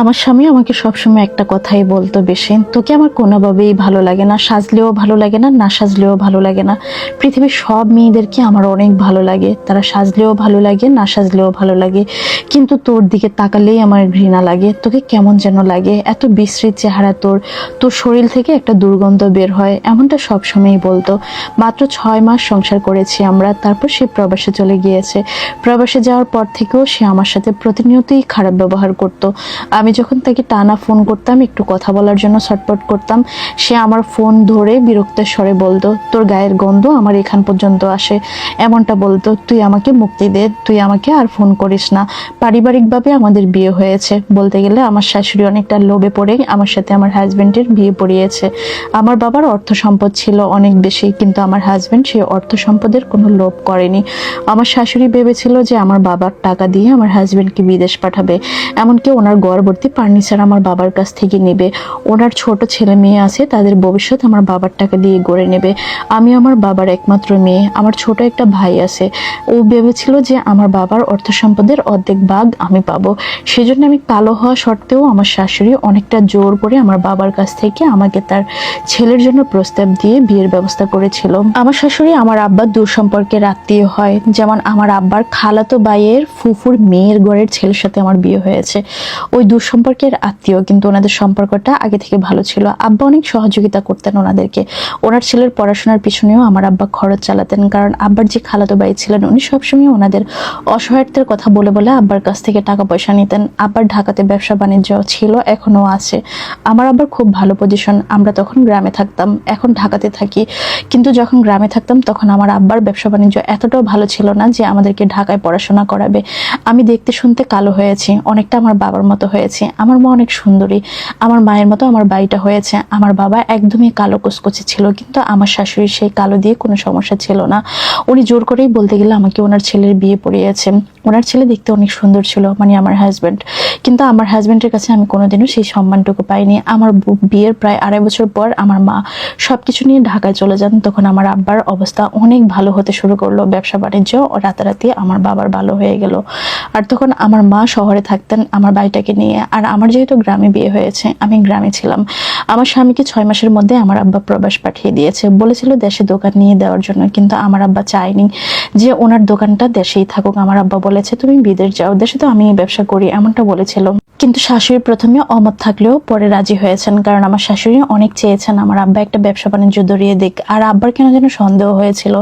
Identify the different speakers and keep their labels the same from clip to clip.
Speaker 1: আমার স্বামী আমাকে সবসময় একটা কথাই বলতো বেশি, তোকে আমার কোনোভাবেই ভালো লাগে না, সাজলেও ভালো লাগে না না সাজলেও ভালো লাগে না। পৃথিবীর সব মেয়েদেরকে আমার অনেক ভালো লাগে, তারা সাজলেও ভালো লাগে, না সাজলেও ভালো লাগে। কিন্তু তোর দিকে তাকালেই আমার ঘৃণা লাগে, তোকে কেমন যেন লাগে, এত বিশ্রী চেহারা তোর তোর শরীর থেকে একটা দুর্গন্ধ বের হয়, এমনটা সবসময়ই বলতো। মাত্র ছয় মাস সংসার করেছি আমরা, তারপর সে প্রবাসে চলে গিয়েছে। প্রবাসে যাওয়ার পর থেকেও সে আমার সাথে প্রতিনিয়তই খারাপ ব্যবহার করতো। আমি যখন তাকে টানা ফোন করতাম, একটু কথা বলার জন্য ছটপট করতাম, সে আমার ফোন ধরে বিরক্তের স্বরে বলতো, তোর গায়ের গন্ধ আমার এখান পর্যন্ত আসে। এমনটা বলতো, তুই আমাকে মুক্তি দে, তুই আমাকে আর ফোন করিস না। পারিবারিকভাবে আমাদের বিয়ে হয়েছে। বলতে গেলে আমার শাশুড়ি অনেকটা লোভে পড়ে, আমার সাথে আমার হাজব্যান্ডের বিয়ে পড়িয়েছে। আমার বাবার অর্থ সম্পদ ছিল অনেক বেশি, কিন্তু আমার হাজব্যান্ড সেই অর্থ সম্পদের কোনো লোভ করেনি। আমার শাশুড়ি ভেবেছিল যে আমার বাবার টাকা দিয়ে আমার হাজব্যান্ডকে বিদেশ পাঠাবে। এমনকি ওনার গড়বর্তী ফার্নিচার আমার বাবার কাছ থেকে নেবে। ওনার ছোট ছেলে মেয়ে আছে, তাদের ভবিষ্যৎ আমার বাবার টাকা দিয়ে গড়ে নেবে। আমি আমার বাবার একমাত্র মেয়ে, আমার ছোট একটা ভাই আছে। ও ভেবেছিল যে আমার বাবার অর্থ সম্পদের অর্ধেক ভাগ আমি পাবো। সেজন্য আমি কালো হওয়া সত্ত্বেও আমার শাশুড়ি অনেকটা জোর করে আমার বাবার কাছ থেকে আমাকে তার ছেলের জন্য প্রস্তাব দিয়ে বিয়ের ব্যবস্থা করেছিল। আমার শাশুড়ি আমার আব্বার দূর সম্পর্কের আত্মীয় হয়। যেমন আমার আব্বার খালাতো বাইয়ের ফুফুর মেয়ের ঘরের ছেলের সাথে আমার বিয়ে হয়েছে। ওই দূর সম্পর্কের আত্মীয়, কিন্তু ওনাদের সম্পর্কটা আগে থেকে ভালো ছিল। আব্বা অনেক সহযোগিতা করতেন ওনাদেরকে। ওনার ছেলের পড়াশোনার পিছনেও আমার আব্বা খরচ চালাতেন, কারণ আব্বার যে খালাতো ভাই ছিলেন, উনি সবসময় ওনাদের অসহায়ত্বের কথা বলে বলে আব্বার কাছ থেকে টাকা পয়সা নিতেন। আব্বার ঢাকাতে ব্যবসা বাণিজ্য ছিল, এখনও আছে। আমার আব্বার খুব ভালো পজিশন আমরা তখন গ্রামে থাকতাম, এখন ঢাকাতে থাকি। কিন্তু যখন গ্রামে থাকতাম, তখন আমার আব্বার ব্যবসা বাণিজ্য এতটাও ভালো ছিল না যে আমাদেরকে ঢাকায় পড়াশোনা করাবে। আমি দেখতে শুনতে কালো হয়েছি অনেকটা আমার বাবার মতো হয়েছে আমার মা অনেক সুন্দরী। আমার মায়ের মতো আমার বাড়িটা হয়েছে। আমার বাবা একদমই কালো কুচকুচে ছিল, কিন্তু আমার শাশুড়ির সেই কালো দিয়ে কোনো সমস্যা ছিল না। উনি জোর করেই বলতে গেলে আমাকে ওনার ছেলের বিয়ে পড়িয়েছে। ওনার ছেলে দেখতে অনেক সুন্দর ছিল মানে আমার হাজব্যান্ড কিন্তু আমার হাজব্যান্ডের কাছে আমি কোনোদিনও সেই সম্মানটুকু পাইনি। আমার বিয়ের প্রায় আড়াই বছর পর আমার মা সব কিছু নিয়ে ঢাকায় চলে যান। তখন আমার আব্বার অবস্থা অনেক ভালো হতে শুরু করল। ব্যবসা বাণিজ্য রাতারাতি আমার বাবার ভালো হয়ে গেল। আর তখন আমার মা শহরে থাকতেন। আমার বাড়িটাকে নিয়ে আর আমার যেহেতু গ্রামে বিয়ে হয়েছে, আমি গ্রামে ছিলাম। আমার স্বামীকে ছয় মাসের মধ্যে আমার আব্বা প্রবাস পাঠিয়ে দিয়েছে। বলেছিল দেশে দোকান নিয়ে দেওয়ার জন্য, কিন্তু আমার আব্বা চায়নি যে ওনার দোকানটা দেশেই থাকুক। আমার আব্বা বলেছে, তুমি বিদেশ যাও, দেশে তো আমি ব্যবসা করি, এমনটা বলেছিল। কিন্তু শাশুড়ি প্রথমে অমত থাকলেও পরে রাজি হয়েছেন, কারণ আমার শাশুড়ি অনেক চেয়েছেন আমার আব্বা একটা ব্যবসা বাণিজ্য ধরিয়ে দিক। আর আব্বার কেন যেন সন্দেহ হয়েছিল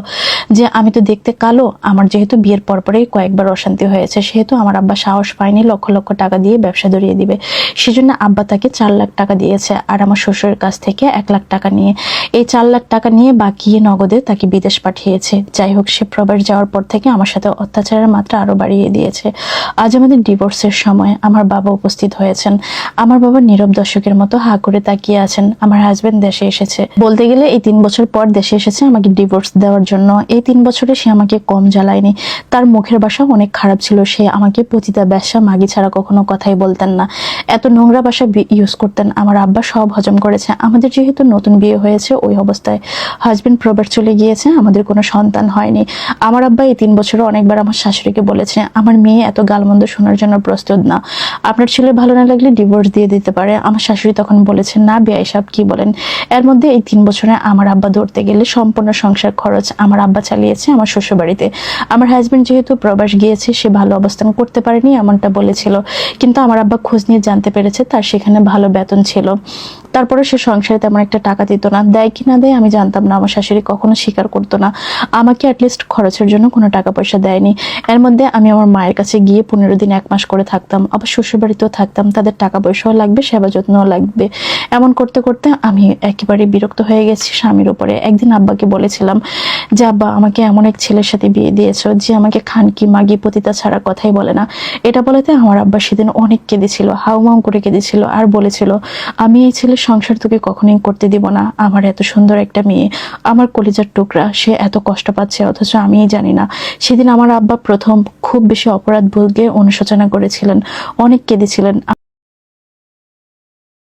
Speaker 1: যে, আমি তো দেখতে কালো, আমার যেহেতু বিয়ের পরপরেই কয়েকবার অশান্তি হয়েছে, সেহেতু আমার আব্বা সাহস পায়নি লক্ষ লক্ষ টাকা দিয়ে ব্যবসা ধরিয়ে দিবে। সেজন্য আব্বা তাকে চার লাখ টাকা দিয়েছে আর আমার শ্বশুরের কাছ থেকে এক লাখ টাকা নিয়ে। এই চার লাখ টাকা নিয়ে বাকি নগদে তাকে বিদেশ পাঠিয়েছে। যাই হোক, সে প্রবাস যাওয়ার পর থেকে আমার সাথে অত্যাচারের মাত্রা আরও বাড়িয়ে দিয়েছে। আজ আমাদের ডিভোর্সের সময় আমার বাবা উপস্থিত হয়েছেন। আমার বাবা নীরব দর্শকের মতো হা করে তাকিয়ে আছেন। আমার হাজবেন্ড দেশে এসেছে। বলতে গেলে এই তিন বছর পর দেশে এসেছে আমাকে ডিভোর্স দেওয়ার জন্য। এই তিন বছরে সে আমাকে কম জ্বালায়নি। তার মুখের বাসা অনেক খারাপ ছিল। সে আমাকে পতিতা ব্যবসা মাগি ছাড়া কখনো কথাই বলতেন না। এত নোংরা ভাষা ইউজ করতেন। আমার আব্বা সব হজম করেছে। আমাদের যেহেতু নতুন বিয়ে হয়েছে, ওই অবস্থায় হাজবেন্ড প্রবাস চলে গিয়েছে। আমাদের কোনো সন্তান হয়নি। আমার আব্বা এই তিন বছরে অনেকবার আমার শাশুড়িকে বলেছে, আমার মেয়ে এত গালমন্দ শোনার জন্য প্রস্তুত না। আপনার ছেলে ভালো না লাগলে ডিভোর্স দিয়ে দিতে পারে। আমার শাশুড়ি তখন বলেছেন, না বিয়াই সাহেব কি বলেন? এর মধ্যে এই তিন বছরে আমার আব্বা ধরতে গেলে সম্পূর্ণ সংসার খরচ আমার আব্বা চালিয়েছে আমার শ্বশুরবাড়িতে। আমার হাজবেন্ড যেহেতু প্রবাস গিয়েছে, সে ভালো অবস্থান করতে পারেনি এমনটা বলেছিল। কিন্তু আমার আব্বা খোঁজ নিয়ে জানতে পেরেছে তার সেখানে ভালো বেতন ছিল। তারপরে সে সংসারে তেমন একটা টাকা দিত না। দেয় কি না দেয় আমি জানতাম না। আমার শাশুড়ি কখনো স্বীকার করতো না। আমাকে অ্যাটলিস্ট খরচের জন্য কোনো টাকা পয়সা দেয়নি। এর মধ্যে আমি আমার মায়ের কাছে গিয়ে পনেরো দিন এক মাস করে থাকতাম। আবার শ্বশুরবাড়িতেও থাকতাম। তাদের টাকা পয়সাও লাগবে, সেবা যত্নও লাগবে। এমন করতে করতে আমি একেবারে বিরক্ত হয়ে গেছি স্বামীর উপরে। একদিন আব্বাকে বলেছিলাম যে, আব্বা, আমাকে এমন এক ছেলের সাথে বিয়ে দিয়েছ যে, আমাকে খানকি, মাগি, পতিতা ছাড়া কথাই বলে না। এটা বলেতে আমার আব্বা সেদিন অনেক কেঁদেছিল, হাউমাউ করে কেঁদেছিল। আর বলেছিল, আমি এই ছেলের সংসার তোকে কখনোই করতে দিব না। আমার এত সুন্দর একটা মেয়ে, আমার কলিজার টুকরা, সে এত কষ্ট পাচ্ছে, অথচ আমিই জানি না। সেদিন আমার আব্বা প্রথম খুব বেশি অপরাধ ভুলকে অনুশোচনা করেছিলেন, অনেক কেঁদেছিলেন।